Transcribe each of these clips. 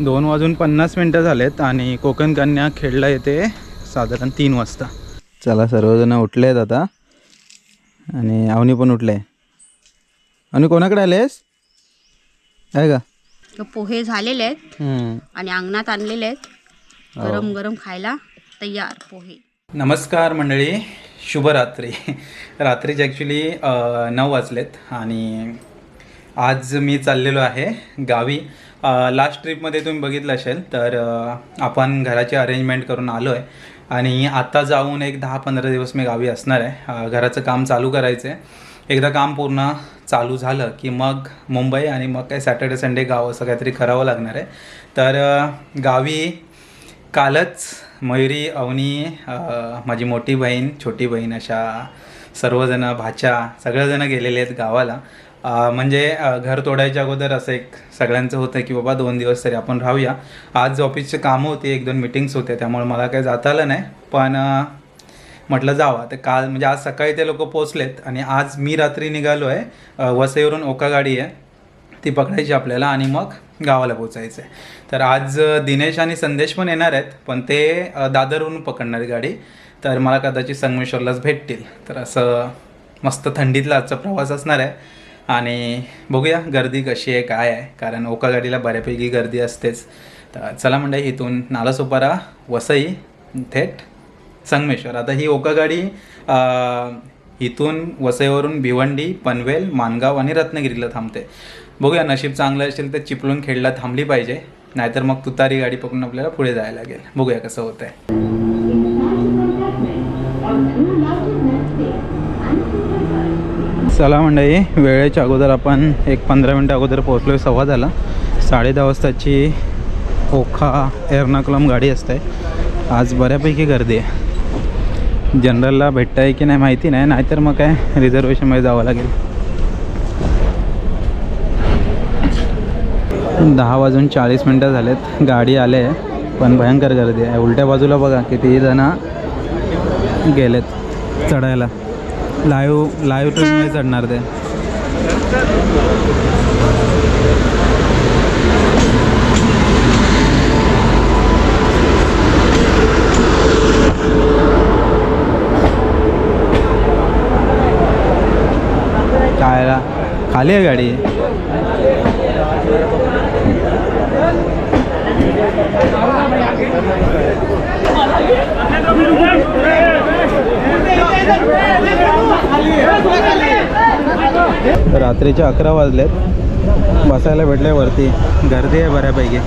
दोन वाजून पन्नास मिनटं झालेत आणि कोकण कन्या खेळला येते साधारण तीन वाजता. चला सर्वजण उठले आहेत आता. आणि अवनी पण उठले. आणि कोणाकडे आलेस? आहे का? तर पोहे झालेले आहेत. हम्म. आणि अंगणात आणलेले आहेत. गरम गरम खायला तयार पोहे. नमस्कार मंडळी. शुभरात्री. रात्रीचे ॲक्च्युली नऊ वाजलेत आणि आज मी चाललेलो आहे गावी. लास्ट ट्रिपमध्ये तुम्ही बघितलं असेल तर आपण घराची अरेंजमेंट करून आलो आहे आणि आत्ता जाऊन एक दहा पंधरा दिवस मी गावी असणार आहे. घराचं काम चालू करायचं आहे एकदा काम पूर्ण चालू झालं की मग मुंबई आणि मग काय सॅटर्डे संडे गाव असं काहीतरी करावं लागणार आहे. तर गावी कालच मयुरी अवनी माझी मोठी बहीण छोटी बहीण अशा सर्वजणं भाच्या सगळेजणं गेलेले आहेत गावाला. म्हणजे घर तोडायच्या अगोदर असं एक सगळ्यांचं होतं की बाबा दोन दिवस तरी आपण राहूया. आज ऑफिसचे कामं होती एक दोन मिटिंग्स होते त्यामुळे मला काही जाता आलं नाही. पण म्हटलं जावा. तर काल म्हणजे आज सकाळी ते लोक पोचलेत आणि आज मी रात्री निघालो आहे वसईवरून ओका गाडी आहे. ती पकडायची आपल्याला आणि मग गावाला पोचायचं आहे तर आज दिनेश आणि संदेश पण येणार आहेत पण ते दादरवरून पकडणार गाडी. तर मला कदाचित संगमेश्वरलाच भेटतील. तर असं मस्त थंडीतला आजचा प्रवास असणार आहे. आणि बघूया गर्दी कशी आहे काय आहे. कारण ओका गाडीला बऱ्यापैकी गर्दी असतेच. तर चला म्हणजे इथून नालासोपारा वसई थेट संगमेश्वर. आता ही ओका गाडी इथून वसईवरून भिवंडी पनवेल मानगाव आणि रत्नागिरीला थांबते. बघूया नशीब चांगलं असेल तर चिपळूण खेडला थांबली पाहिजे. नाहीतर मग तुतारी गाडी पकडून आपल्याला पुढे जायला लागेल. बघूया कसं होतं आहे चला मंडळी वेळेच्या अगोदर आपण एक पंधरा मिनटं अगोदर पोहोचलो आहे सव्वा झाला. साडे दहा वाजताची ओखा एर्नाकुलम गाडी असते. आज बऱ्यापैकी गर्दी आहे. जनरलला भेटतं आहे की नाही माहिती नाही नाहीतर मग काय रिझर्वेशनमध्ये जावं लागेल. दहा वाजून चाळीस मिनटं झालेत. गाडी आले आहे पण भयंकर गर्दी आहे. उलट्या बाजूला बघा किती जण गेलेत चढायला. लाईव्ह लाईव्ह ट्रेनमध्ये चढणार ते. काय खाली आहे गाडी. रात्रीचे अकरा वाजलेत. बसायला भेटले वरती गर्दी आहे बऱ्यापैकी.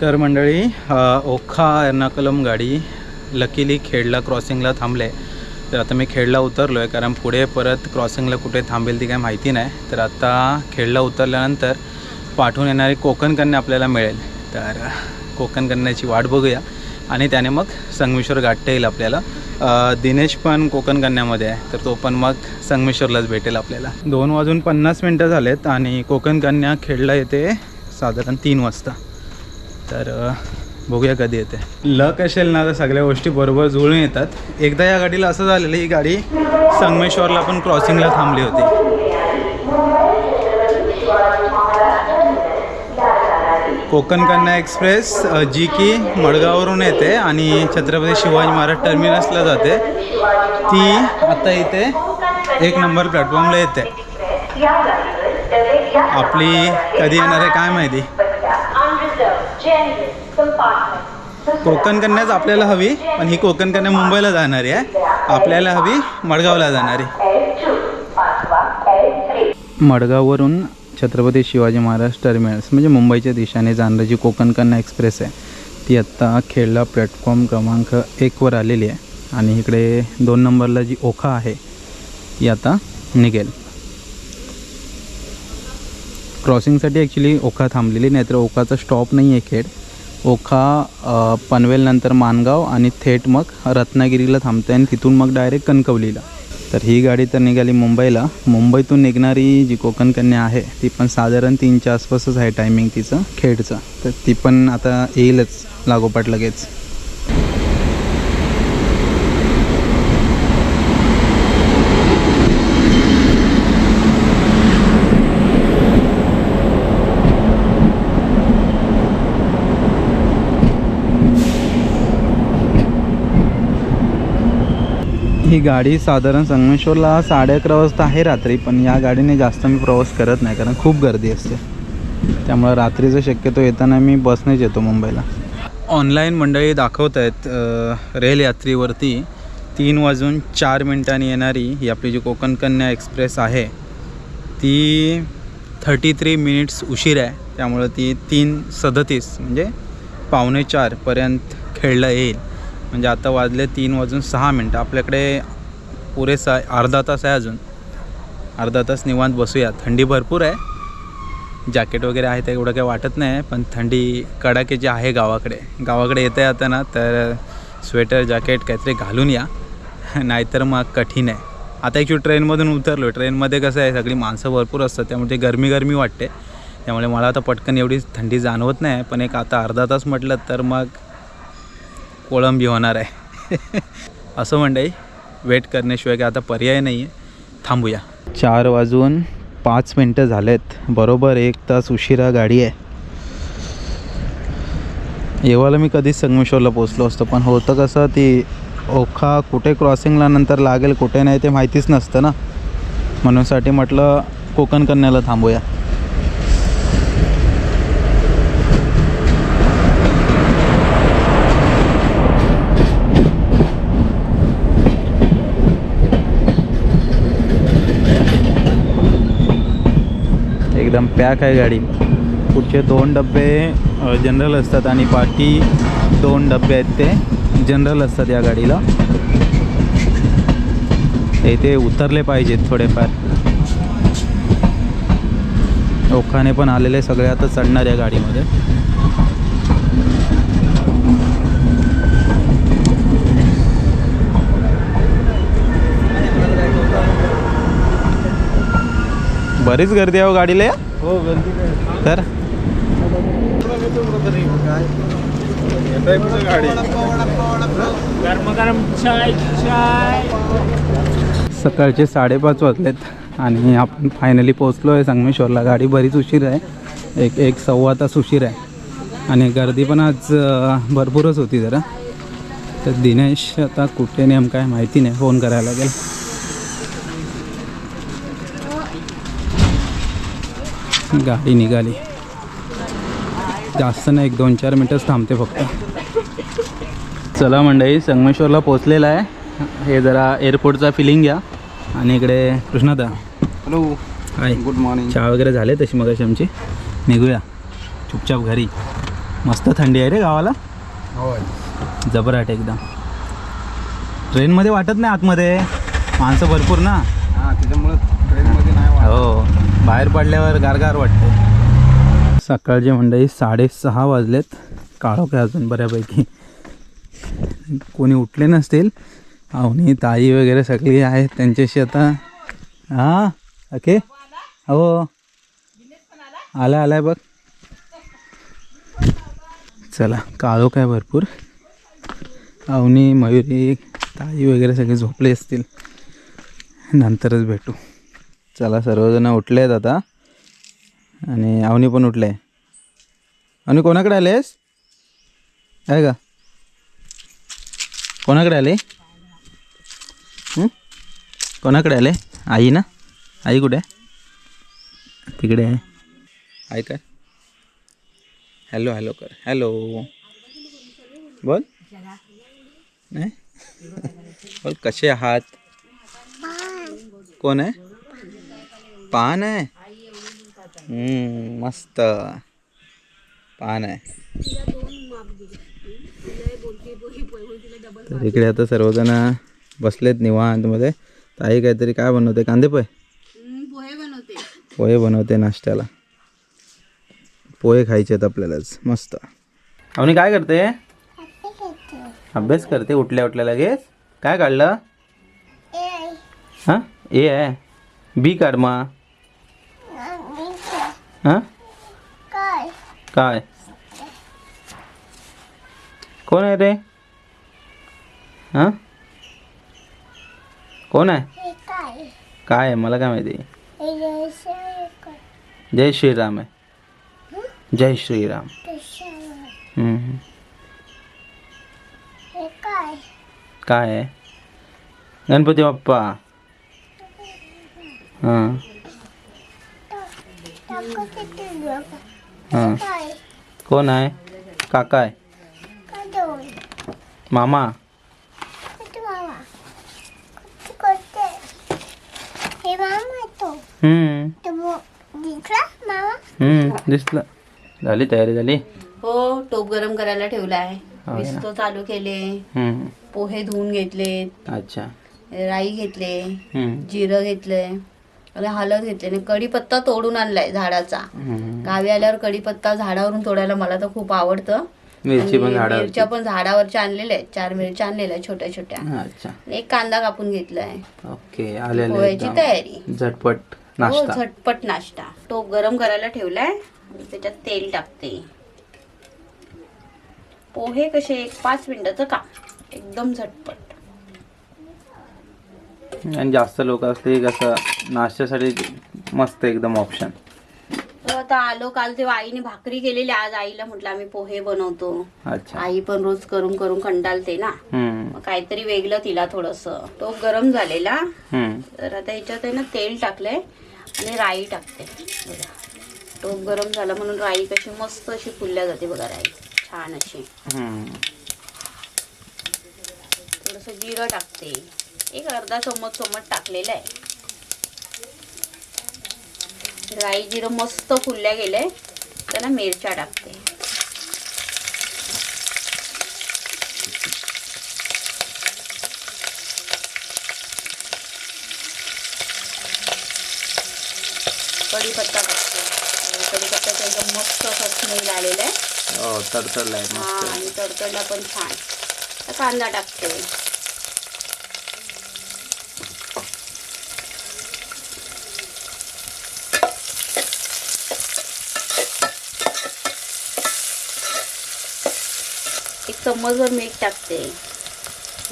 तर मंडळी ओखा एर्नाकुलम गाडी लकीली खेडला क्रॉसिंगला थांबले. तर आता मी खेडला उतरलो आहे कारण पुढे परत क्रॉसिंगला कुठे थांबेल ती काय माहिती नाही. तर आता खेडला उतरल्यानंतर पाठवून येणारी कोकण कन्या आपल्याला मिळेल. तर कोकण कन्याची वाट बघूया. आणि त्याने मग संगमेश्वर गाठता येईल आपल्याला. दिनेश पण कोकण कन्यामध्ये आहे तर तो पण मग संगमेश्वरलाच भेटेल आपल्याला. दोन वाजून पन्नास मिनटं झालेत आणि कोकण कन्या खेडला येते साधारण तीन वाजता. तर बघूया कधी येते. लक असेल ना तर सगळ्या गोष्टी बरोबर जुळून येतात. एकदा या गाडीला असं झालेलं ही गाडी संगमेश्वरला पण क्रॉसिंगला थांबली होती. कोकण कन्या एक्सप्रेस जी की मडगाववरून येते आणि छत्रपती शिवाजी महाराज टर्मिनसला जाते. ती आता इथे एक नंबर प्लॅटफॉर्मला येते. आपली कधी येणार आहे काय माहिती? कोकण कन्याच आपल्याला हवी पण ही कोकण कन्या मुंबईला जाणारी आहे. आपल्याला हवी मडगावला जाणारी. मडगाववरून छत्रपती शिवाजी महाराज टर्मिनस म्हणजे मुंबईच्या दिशेने जाणारी जी कोकण कन्या एक्सप्रेस आहे ती आत्ता खेडला प्लॅटफॉर्म क्रमांक एकवर आलेली आहे. आणि इकडे दोन नंबरला जी ओखा आहे ती आता निघेल. क्रॉसिंगसाठी ॲक्च्युली ओखा थांबलेली नाहीतर ओखाचा स्टॉप नाही आहे खेड. ओखा पनवेलनंतर मानगाव आणि थेट मग रत्नागिरीला थांबते आणि तिथून मग डायरेक्ट कणकवलीला. तर तर ही गाडी तर निघाली मुंबईला. मुंबईतून निघणारी जी कोकण कन्या आहे ती पण साधारण तीनच्या आसपासच आहे टायमिंग तिचं खेडचं. तर ती पण आता येईलच लागोपाठ लगेच. ही गाडी साधारण संगमेश्वरला साडे अकरा वाजता आहे रात्री पण या गाडीने जास्त मी प्रवास करत नाही कारण खूप गर्दी असते. त्यामुळं रात्रीचं शक्यतो येताना मी बसनेच येतो मुंबईला. ऑनलाईन मंडळी दाखवत आहेत रेल यात्रेवरती तीन वाजून चार मिनिटांनी येणारी ही आपली जी कोकण कन्या एक्सप्रेस आहे ती थर्टी थ्री मिनिट्स उशीर आहे. त्यामुळं ती तीन सदतीस म्हणजे पावणे चारपर्यंत खेळलं येईल. म्हणजे आता वाजले तीन वाजून सहा मिनटं. आपल्याकडे पुरेसा आहे अर्धा तास आहे अजून. अर्धा तास निवांत बसूया. थंडी भरपूर आहे. जॅकेट वगैरे आहे ते एवढं काही वाटत नाही पण थंडी कडाक्याची आहे गावाकडे. गावाकडे येता येतं ना तर स्वेटर जॅकेट काहीतरी घालून या. नाहीतर मग कठीण आहे. आता ॲक्च्युली ट्रेनमधून उतरलो ट्रेनमध्ये कसं आहे सगळी माणसं भरपूर असतात. त्यामुळे ते गरमी गरमी वाटते. त्यामुळे मला आता पटकन एवढी थंडी जाणवत नाही. पण एक आता अर्धा तास म्हटलं तर मग कोळंबी होणार आहे. असं म्हणताय वेट करण्याशिवाय काय आता पर्याय नाही आहे थांबूया. चार वाजून पाच मिनटं झालेत. बरोबर एक तास उशिरा गाडी आहे. येवाला मी कधीच संगमेश्वरला पोचलो असतो पण होतं कसं ती ओखा कुठे क्रॉसिंगला नंतर लागेल कुठे नाही ते माहितीच नसतं ना. म्हणूनसाठी म्हटलं कोकण कन्याला थांबूया. एकदम पॅक आहे गाडी. पुढचे दोन डबे जनरल असतात आणि बाकी दोन डबे आहेत ते जनरल असतात या गाडीला. इथे उतरले पाहिजेत थोडेफार. ओखाने पण आलेले सगळ्यातच चढणार या गाडीमध्ये. बरीच गर्दी आहे हो गाडीला या? हो गर्दी तर सकाळचे साडेपाच वाजलेत आणि आपण फायनली पोचलो आहे संगमेश्वरला. गाडी बरीच उशीर आहे. एक एक सव्वा तास उशीर आहे. आणि गर्दी पण आज भरपूरच होती जरा. तर दिनेश आता कुठे नेम काय माहिती नाही. फोन करायला लागेल. गाडी निघाली. जास्त नाही एक दोन चार मिनटंच थांबते फक्त. चला मंडळी संगमेश्वरला पोचलेला आहे. हे जरा एअरपोर्टचा फिलिंग घ्या. आणि इकडे कृष्णादा. हॅलो हाय गुड मॉर्निंग चहा वगैरे झाले तशी मगाशी आमची. निघूया. चुपचाप घरी. मस्त थंडी आहे रे गावाला. जबराट एकदम. ट्रेनमध्ये वाटत नाही आतमध्ये. माणसं भरपूर ना. हां त्याच्यामुळं ट्रेनमध्ये नाही. हो. बाहेर पडल्यावर गारगार वाटते. सकाळचे मंडळी साडेसहा वाजलेत. काळोख आहे अजून बऱ्यापैकी. कोणी उठले नसतील. अवनी ताई वगैरे सगळी आहेत त्यांच्याशी आता. हां ओके हो आला आलाय बघ. चला काळोख आहे भरपूर. अवनी मयुरी ताई वगैरे सगळे झोपले असतील. नंतरच भेटू. चला सर्वजण उठले आहेत आता. आणि अवनी पण उठले. अवनी कोणाकडे आलेस आहे का? कोणाकडे आले? कोणाकडे आले? आई ना? आई कुठे? आहे तिकडे आहे. आई काय? हॅलो हॅलो कर. हॅलो. बोल. नाही? बोल कसे आहात? कोण आहे? पान आहे? हम्म, मस्त. पान आहे. तर इकडे आता सर्वजण बसलेत निवांतमध्ये. ताई काहीतरी काय बनवते? कांदे पोहे? पोहे बनवते. पोहे बनवते नाश्त्याला. पोहे खायचे आहेत आपल्यालाच. मस्त. अवनी काय करते? अभ्यास करते उठल्या उठल्या लगेच. काय काढलं? हां? ए आहे. बी काढ मा हां? काय? कोण आहे रे हां? कोण आहे? काय? आहे? मला काय माहिती. जय श्रीराम. आहे. जय श्रीराम. काय आहे? गणपती बाप्पा. हां. हां. कोण आहे? काका आहे. मामा? दिसलं. झाली तयारी झाली? हो टोप गरम करायला ठेवला आहे. विस्तो चालू केले. पोहे धुवून घेतले अच्छा. राई घेतले. जिरं घेतले आणि हळद घेतले आणि कढीपत्ता तोडून आणलाय झाडाचा. गावी आल्यावर कढीपत्ता झाडावरून तोडायला मला तर खूप आवडतं. मिरची पण. मिरच्या पण झाडावरच्या आणलेल्या आहेत. चार मिरच्या आणलेल्या आहेत छोट्या छोट्या. एक कांदा कापून घेतलाय. ओके एकदम. तयारी. झटपट हो नाश्ता. झटपट नाश्ता. टोप गरम करायला ठेवलाय त्याच्यात तेल टाकते. पोहे कसे एक पाच मिनिटाचं काम. एकदम झटपट. आणि जास्त लोक असले की कसं नाश्त्यासाठी मस्त एकदम ऑप्शन तर आता आलो काल तेव्हा आईने भाकरी केलेली आज आईला म्हटलं आम्ही पोहे बनवतो. अच्छा. आई पण रोज करून करून कंटाळते ना. मग काहीतरी वेगळं तिला थोडस. तो गरम झालेला. तर आता ह्याच्यात आहे ना तेल टाकलंय आणि राई टाकते. टोप गरम झाला म्हणून राई कशी मस्त अशी फुलल्या जाते बघा राई. छान अशी. थोडस जिरं टाकते. एक अर्धा चम्मच चम्मच टाकलेलं आहे. राई जिरं मस्त फुलल्या गेले त्याला मिरच्या टाकते. कढीपत्ता टाकते. कढीपत्त्याचा एकदम मस्त असा स्मेल आलेला आहे. हो तडतडलाय हा मस्त आणि तडतडला पण छान. कांदा टाकते. चम्मचभर मीठ टाकते.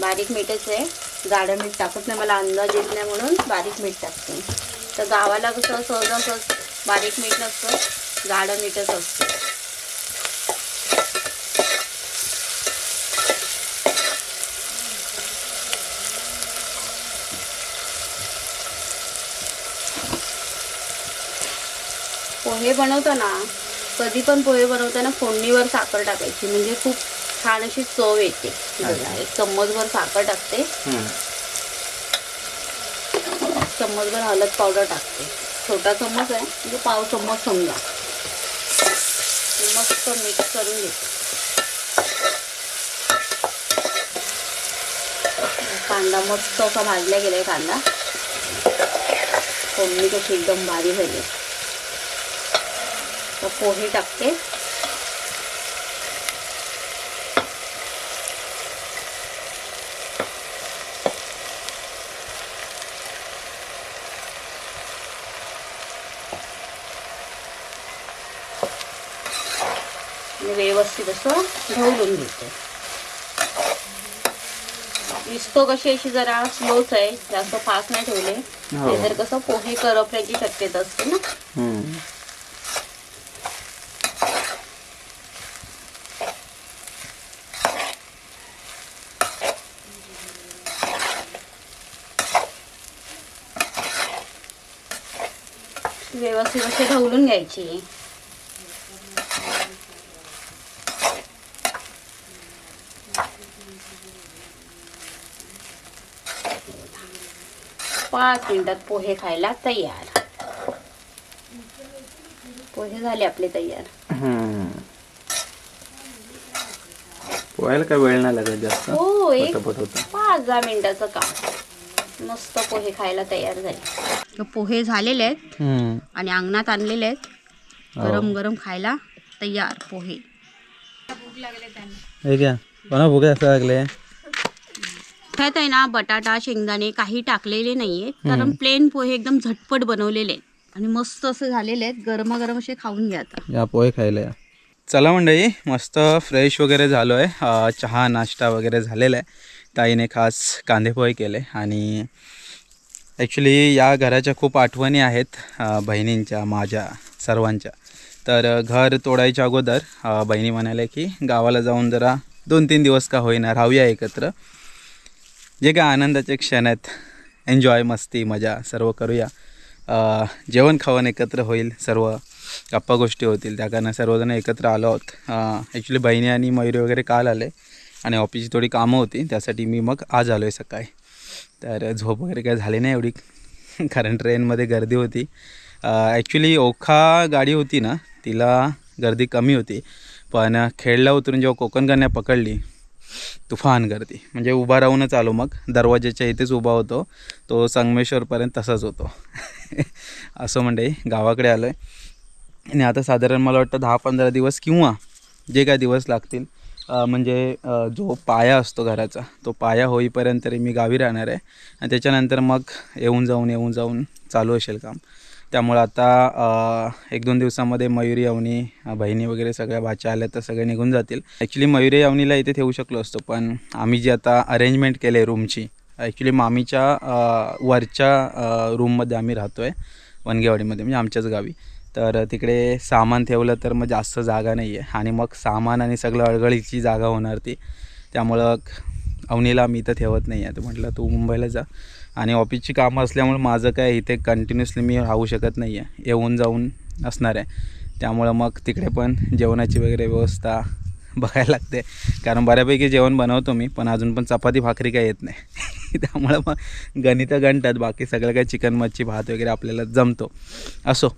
बारीक मीठच आहे. जाडं मीठ टाकत नाही. मला अंदाज येत नाही म्हणून बारीक मीठ टाकते. तर गावाला कसं सहजासहज बारीक मीठ नसतं जाडं मीठच असतं. पोहे बनवताना कधी पण पोहे बनवताना फोडणीवर साखर टाकायची. म्हणजे खूप छान अशी चव येते. बघा, एक चम्मचभर साखर टाकते. चम्मचभर हळद पावडर टाकते. छोटा चम्मच आहे म्हणजे पाव चम्मच समजा. मस्त मिक्स करून घेते. कांदा मस्त असा भाजला गेलाय कांदा. फोडणी कशी एकदम भारी झाली. पोहे टाकते. असं ढवलून घेते. विस्तो कशी अशी जरा स्लोच आहे जास्त फास्ट नाही ठेवले. हो. नाहीतर कसं पोहे करपल्याची शक्यता असते ना. व्यवस्थित असे ढवलून घ्यायची. पाच मिनिटात पोहे खायला तयार. पोहे झाले आपले तयार. पोहायला काय वेळ नाही लागत जास्त. हो एक पाच दहा मिनिटाचं काम. मस्त पोहे खायला तयार झाले. पोहे झालेले आहेत. आणि अंगणात आणलेले आहेत. हो. गरम गरम खायला तयार पोहे. हे घ्या. कोणा भुके लागले. ह्यात आहे ना बटाटा शेंगदाणे काही टाकलेले नाहीये. कारण प्लेन पोहे एकदम झटपट बनवलेले आहेत. आणि मस्त असं झालेले आहेत. गरमागरम असे खाऊन घ्या आता. या पोहे खायला या. चला मंडळी मस्त फ्रेश वगैरे झालो आहे चहा नाश्ता वगैरे झालेला आहे. ताईने खास कांदे पोहे केले आणि ॲक्च्युली या घराच्या खूप आठवणी आहेत बहिणींच्या माझ्या सर्वांच्या. तर घर तोडायच्या अगोदर बहिणी म्हणाल्या की गावाला जाऊन जरा दोन तीन दिवस का होईना राहूया एकत्र. जे काय आनंदाचे क्षण आहेत. एन्जॉय मस्ती मजा सर्व करूया. जेवण खावण एकत्र होईल. सर्व गप्पा गोष्टी होतील. त्या कारण सर्वजण एकत्र आलो आहोत. ॲक्च्युली बहिणी आणि मयुरी वगैरे काल आले आणि ऑफिसची थोडी कामं होती. त्यासाठी मी मग आज आलो आहे सकाळी. तर झोप वगैरे काय झाली नाही एवढी. कारण ट्रेनमध्ये गर्दी होती. ॲक्च्युली ओखा गाडी होती ना तिला गर्दी कमी होती. पण खेडला उतरून जेव्हा कोकण कन्या पकडली तुफान गर्दी. म्हणजे उभा राहूनच आलो मग. दरवाज्याच्या इथेच उभा होतो. तो संगमेश्वरपर्यंत तसाच होतो. असं म्हणजे गावाकडे आलो आहे आणि आता साधारण मला वाटतं दहा पंधरा दिवस किंवा जे काय दिवस लागतील म्हणजे जो पाया असतो घराचा तो पाया होईपर्यंत तरी मी गावी राहणार आहे. आणि त्याच्यानंतर मग येऊन जाऊन येऊन जाऊन चालू असेल काम. त्यामुळं आता एक दोन दिवसामध्ये मयुरी अवनी बहिणी वगैरे सगळ्या भाच्या आल्या तर सगळे निघून जातील. ॲक्च्युली मयुरी अवनीला इथे ठेवू शकलो असतो पण आम्ही जी आता अरेंजमेंट केली आहे रूमची ॲक्च्युली मामीच्या वरच्या रूममध्ये आम्ही राहतो आहे वनगेवाडीमध्ये म्हणजे आमच्याच गावी. तर तिकडे सामान ठेवलं तर मग जास्त जागा नाही आहे आणि मग सामान आणि सगळं अडगळीची जागा होणार ती. त्यामुळं अवनीला मी इथं ठेवत नाही आहे तर म्हटलं तू मुंबईला जा. आणि ऑफिसची कामं असल्यामुळे माझं काय इथे कंटिन्युअसली मी राहू शकत नाही आहे येऊन जाऊन असणार आहे. त्यामुळं मग तिकडे पण जेवणाची वगैरे व्यवस्था बघायला लागते. कारण बऱ्यापैकी जेवण बनवतो मी पण अजून पण चपाती भाकरी काय येत नाही. त्यामुळं मग गणितं गणतात. बाकी सगळं काय चिकन मच्छी भात वगैरे आपल्याला जमतो. असो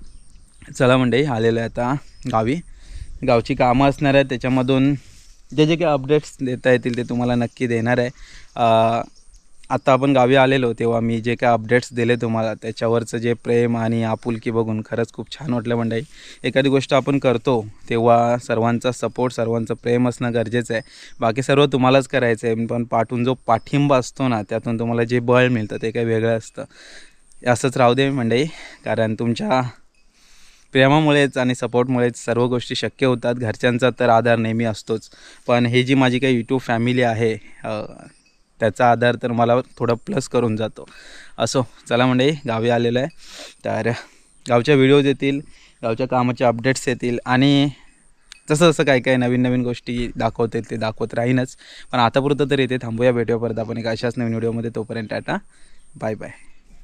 चला म्हणजे आलेलं आहे आता गावी. गावची कामं असणार आहेत. त्याच्यामधून जे जे काही अपडेट्स देता येतील ते तुम्हाला नक्की देणार आहे. आत्ता आता आपण गावी आलेलो तेव्हा मी जे काय अपडेट्स दिले तुम्हाला त्याच्यावरचं जे प्रेम आणि आपुलकी बघून खरंच खूप छान वाटलं मंडळी. एखादी गोष्ट आपण करतो तेव्हा सर्वांचा सपोर्ट सर्वांचं प्रेम असणं गरजेचं आहे. बाकी सर्व तुम्हालाच करायचं आहे पण पाठून जो पाठिंबा असतो ना त्यातून तुम्हाला जे बळ मिळतं ते काही वेगळं असतं. असंच राहू दे मंडळी कारण तुमच्या प्रेमामुळेच आणि सपोर्टमुळेच सर्व गोष्टी शक्य होतात. घरच्यांचा तर आधार नेहमी असतोच. पण हे जी माझी काही यूट्यूब फॅमिली आहे त्याचा आधार तर मला थोडं प्लस करून जातो. असो चला म्हणजे गावी आलेलं आहे. तर गावच्या व्हिडिओज येतील गावच्या कामाचे अपडेट्स येतील आणि जसं जसं काय काय नवीन नवीन गोष्टी दाखवतील ते दाखवत राहीनच. पण आतापुरतं तर इथे थांबूया भेटूया परत आपण एक अशाच नवीन व्हिडिओमध्ये तोपर्यंत टाटा. Bye bye